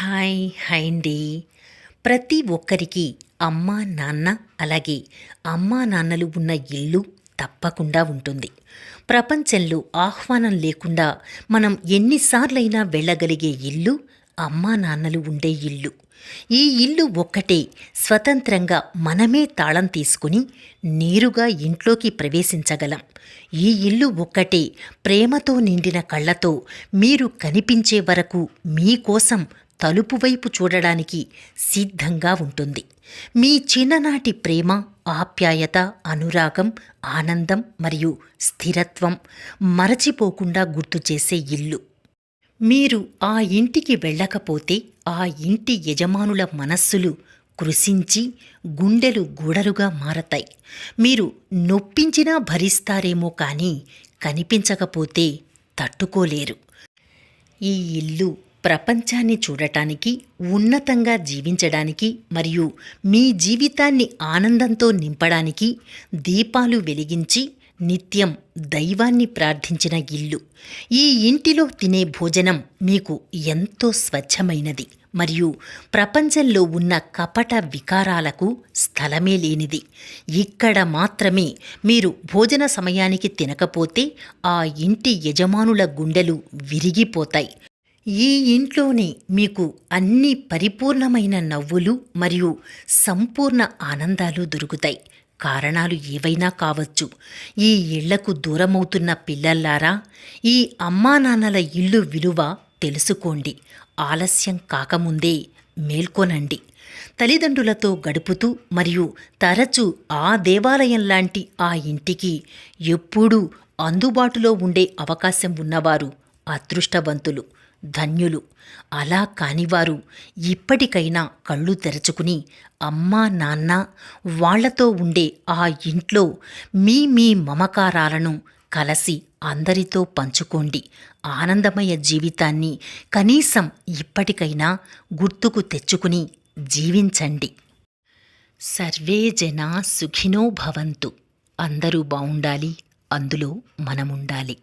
Hi hi అండి. ప్రతి ఒక్కరికి అమ్మా నాన్న అలాగే అమ్మా నాన్నలు ఉన్న ఇల్లు తప్పకుండా ఉంటుంది. ప్రపంచంలో ఆహ్వానం లేకుండా మనం ఎన్నిసార్లైనా వెళ్ళగలిగే ఇల్లు అమ్మా నాన్నలు ఉండే ఇల్లు. ఈ ఇల్లు ఒక్కటే స్వతంత్రంగా మనమే తాళం తీసుకుని నేరుగా ఇంట్లోకి ప్రవేశించగలం. ఈ ఇల్లు ఒక్కటే ప్రేమతో నిండిన కళ్ళతో మీరు కనిపించే వరకు మీకోసం తలుపు వైపు చూడడానికి సిద్ధంగా ఉంటుంది. మీ చిన్ననాటి ప్రేమ ఆప్యాయత అనురాగం ఆనందం మరియు స్థిరత్వం మరచిపోకుండా గుర్తు చేసే ఇల్లు. మీరు ఆ ఇంటికి వెళ్ళకపోతే ఆ ఇంటి యజమానుల మనస్సులు కృషించి గుండెలు గూడలుగా మారతాయి. మీరు నొప్పించినా భరిస్తారేమో కానీ కనిపించకపోతే తట్టుకోలేరు. ఈ ఇల్లు ప్రపంచాన్ని చూడటానికి ఉన్నతంగా జీవించడానికి మరియు మీ జీవితాన్ని ఆనందంతో నింపడానికి దీపాలు వెలిగించి నిత్యం దైవాన్ని ప్రార్థించిన ఇల్లు. ఈ ఇంటిలో తినే భోజనం మీకు ఎంతో స్వచ్ఛమైనది మరియు ప్రపంచంలో ఉన్న కపట వికారాలకు స్థలమే లేనిది. ఇక్కడ మాత్రమే మీరు భోజన సమయానికి తినకపోతే ఆ ఇంటి యజమానుల గుండెలు విరిగిపోతాయి. ఈ ఇంట్లోనే మీకు అన్ని పరిపూర్ణమైన నవ్వులు మరియు సంపూర్ణ ఆనందాలు దొరుకుతాయి. కారణాలు ఏవైనా కావచ్చు. ఈ ఇళ్ళకు దూరమవుతున్న పిల్లల్లారా ఈ అమ్మానాన్నల ఇల్లు విలువ తెలుసుకోండి. ఆలస్యం కాకముందే మేల్కొనండి. తల్లిదండ్రులతో గడుపుతూ మరియు తరచూ ఆ దేవాలయం లాంటి ఆ ఇంటికి ఎప్పుడూ అందుబాటులో ఉండే అవకాశం ఉన్నవారు అదృష్టవంతులు. ధన్యులు. అలా కానివారు ఇప్పటికైనా కళ్ళు తెరచుకుని అమ్మా నాన్న వాళ్ళతో ఉండే ఆ ఇంట్లో మీ మీ మమకారాలను కలసి అందరితో పంచుకోండి. ఆనందమయ జీవితాన్ని కనీసం ఇప్పటికైనా గుర్తుకు తెచ్చుకుని జీవించండి. సర్వే జనా సుఖినో భవంతు. అందరూ బావుండాలి అందులో మనముండాలి.